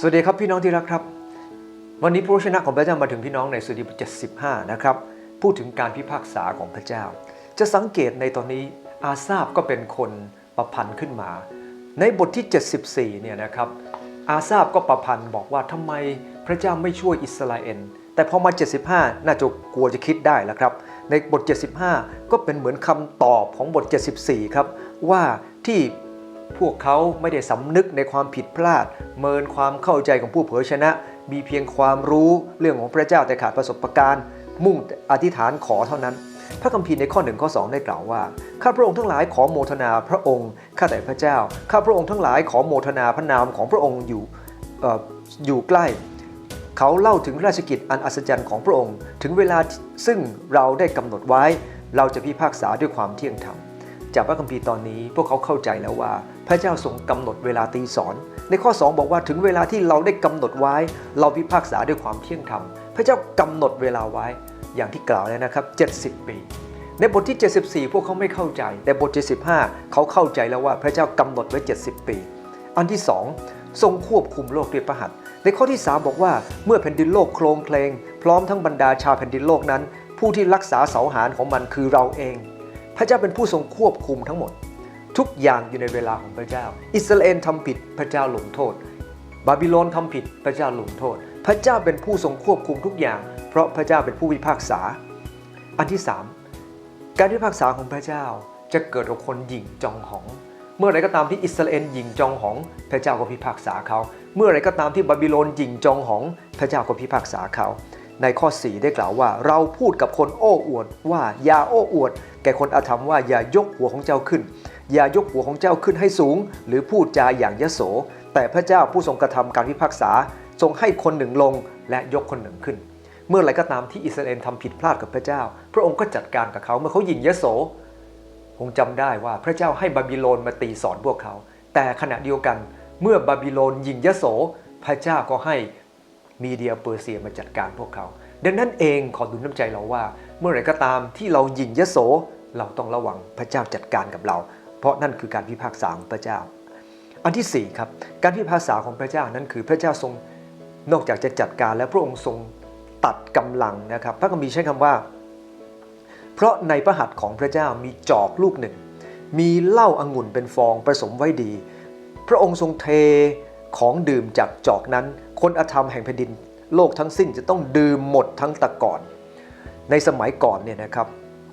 สวัสดีครับพี่น้องที่รักครับ วันนี้พระวจนะของพระเจ้ามาถึงพี่น้องในสุดีบท75 นะครับ พูดถึงการพิพากษาของพระเจ้า จะสังเกตในตอนนี้อาซาบก็เป็นคนประพันธ์ขึ้นมา ในบทที่ 74 เนี่ยนะครับ อาซาบก็ประพันธ์บอกว่าทำไมพระเจ้าไม่ช่วยอิสราเอลแต่พอมา 75 น่าจะกลัวจะคิดได้แล้วครับ ในบท 75 ก็เป็นเหมือนคำตอบของบท 74 ครับ ว่าที่ พวกเขาไม่ได้สำนึกในความผิดพลาด เมินความเข้าใจของผู้เผยชนะ มีเพียงความรู้เรื่องของพระเจ้าแต่ขาดประสบการณ์ มุ่งอธิษฐานขอเท่านั้น พระคัมภีร์ในข้อหนึ่งข้อ2ได้กล่าวว่า ข้าพระองค์ทั้งหลายขอโมทนาพระองค์ ข้าแต่พระเจ้า ข้าพระองค์ทั้งหลายขอโมทนาพระนามของพระองค์อยู่อออยู่ใกล้ เขาเล่าถึงราชกิจอันอัศจรรย์ของพระองค์ ถึงเวลาซึ่งเราได้กำหนดไว้ เราจะพิพากษาด้วยความเที่ยงธรรม จากพระคัมภีร์ตอนนี้พวกเขาเข้าใจแล้วว่า พระเจ้าทรงกำหนดเวลาตีสอน ในข้อ 2 บอกว่าถึงเวลาที่เราได้กำหนดไว้ เราพิพากษาด้วยความเที่ยงธรรม พระเจ้ากำหนดเวลาไว้อย่างที่กล่าวแล้วนะครับ 70 ปี ในบทที่ 74 พวกเขาไม่เข้าใจ แต่บท 75 เขาเข้าใจแล้วว่าพระเจ้ากำหนดไว้ 70 ปี อันที่ 2 ทรงควบคุมโลกด้วยพระหัตถ์ในข้อที่ 3 บอกว่าเมื่อแผ่นดินโลกโครงเคลง พร้อมทั้งบรรดาชาวแผ่นดินโลกนั้น ผู้ที่รักษาเสาหารของมันคือเราเอง พระเจ้าเป็นผู้ทรงควบคุมทั้งหมด ทุกอย่างอยู่ในเวลาของพระเจ้า อิสราเอลทำผิดพระเจ้าลงโทษ บาบิโลนทำผิดพระเจ้าลงโทษ พระเจ้าเป็นผู้ทรงควบคุมทุกอย่าง เพราะพระเจ้าเป็นผู้พิพากษา อันที่ 3 การพิพากษาของพระเจ้าจะเกิดกับคนหยิ่งจองหอง เมื่อไรก็ตามที่อิสราเอลหยิ่งจองหอง พระเจ้าก็พิพากษาเขา เมื่อไรก็ตามที่บาบิโลนหยิ่งจองหอง พระเจ้าก็พิพากษาเขา ในข้อ 4 ได้กล่าวว่า เราพูดกับคนโอ้อวดว่าอย่าโอ้อวด แก่คนอาธรรมว่าอย่ายกหัวของเจ้าขึ้น อย่ายกหัวของเจ้าขึ้นให้สูง หรือพูดจาอย่างยโส แต่พระเจ้าผู้ทรงกระทำการพิพากษา ทรงให้คนหนึ่งลงและยกคนหนึ่งขึ้น เมื่อไรก็ตามที่อิสราเอลทำผิดพลาดกับพระเจ้า พระองค์ก็จัดการกับเขาเมื่อเขายิงยโสคงจำได้ว่าพระเจ้าให้บาบิโลนมาตีสอนพวกเขา แต่ขณะเดียวกันเมื่อบาบิโลนยิงยโส พระเจ้าก็ให้ มีเดียเปอร์เซียมาจัดการพวกเขา ดังนั้นเองขอดุลน้ำใจเราว่า เมื่อไหรก็ตามที่เรายิงยโส เราต้องระวังพระเจ้าจัดการกับเรา เพราะนั่นคือการพิพากษาของพระเจ้า อันที่สี่ครับการพิพากษาของพระเจ้านั้นคือพระเจ้าทรงนอกจากจะจัดการแล้วพระองค์ทรงตัดกำลังนะครับ พระคัมภีร์ใช้คำว่า เพราะในพระหัตถ์ของพระเจ้ามีจอกลูกหนึ่ง มีเหล้าอางุ่นเป็นฟองผสมไว้ดี พระองค์ทรงเท ของดื่มจากจอกนั้น คนอธรรมแห่งแผ่นดินโลกทั้งสิ้นจะต้องดื่มหมดทั้งตะกอน ในสมัยก่อนเนี่ยนะครับ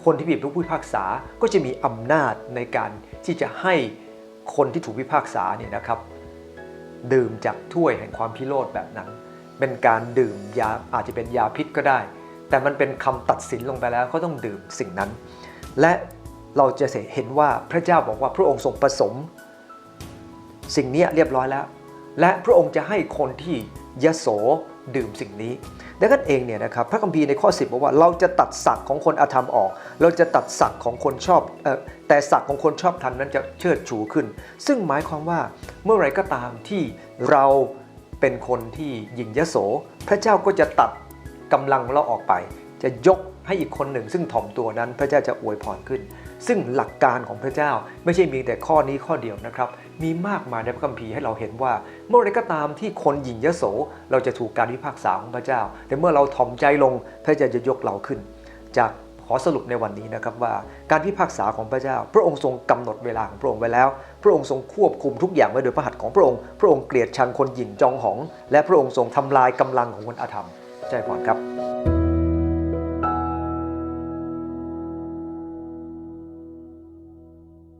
คนที่เป็นผู้พิพากษาก็จะมีอำนาจในการที่จะให้คนที่ถูกพิพากษาเนี่ยนะครับ ดื่มจากถ้วยแห่งความพิโรธแบบนั้น เป็นการดื่มยาอาจจะเป็นยาพิษก็ได้ แต่มันเป็นคำตัดสินลงไปแล้วเขาต้องดื่มสิ่งนั้น และเราจะเห็นว่าพระเจ้าบอกว่าพระองค์ทรงผสม สิ่งนี้เรียบร้อยแล้ว และพระองค์จะให้คนที่ยโสดื่มสิ่งนี้ดังนั้นเองเนี่ยนะครับพระคัมภีร์ในข้อ 10บอกว่าเราจะตัดศักของคนอาธรรมออก เราจะตัดศักของคนชอบออแต่ศักของคนชอบธรรมนั้นจะเชิดชูขึ้น ซึ่งหมายความว่าเมื่อไรก็ตามที่เราเป็นคนที่หยิ่งยโส พระเจ้าก็จะตัดกำลังเราออกไป จะยกให้อีกคนหนึ่ง ซึ่งถ่อมตัวนั้นพระเจ้าจะอวยพรขึ้น ซึ่งหลักการของพระเจ้าไม่ใช่มีแต่ข้อนี้ข้อเดียวนะครับ มีมากมายในพระคัมภีร์ให้เราเห็นว่า เมื่อไรก็ตามที่คนหยิ่งยโส เราจะถูกการพิพากษาของพระเจ้า แต่เมื่อเราถ่อมใจลงพระเจ้าจะยกเราขึ้น จากขอสรุปในวันนี้นะครับว่าการพิพากษาของพระเจ้า พระองค์ทรงกำหนดเวลาของพระองค์ไว้แล้ว พระองค์ทรงควบคุมทุกอย่างไว้โดยพระหัตถ์ของพระองค์ พระองค์เกลียดชังคนหยิ่งจองหอง และพระองค์ทรงทำลายกำลังของคนอาธรรม ใจพรครับ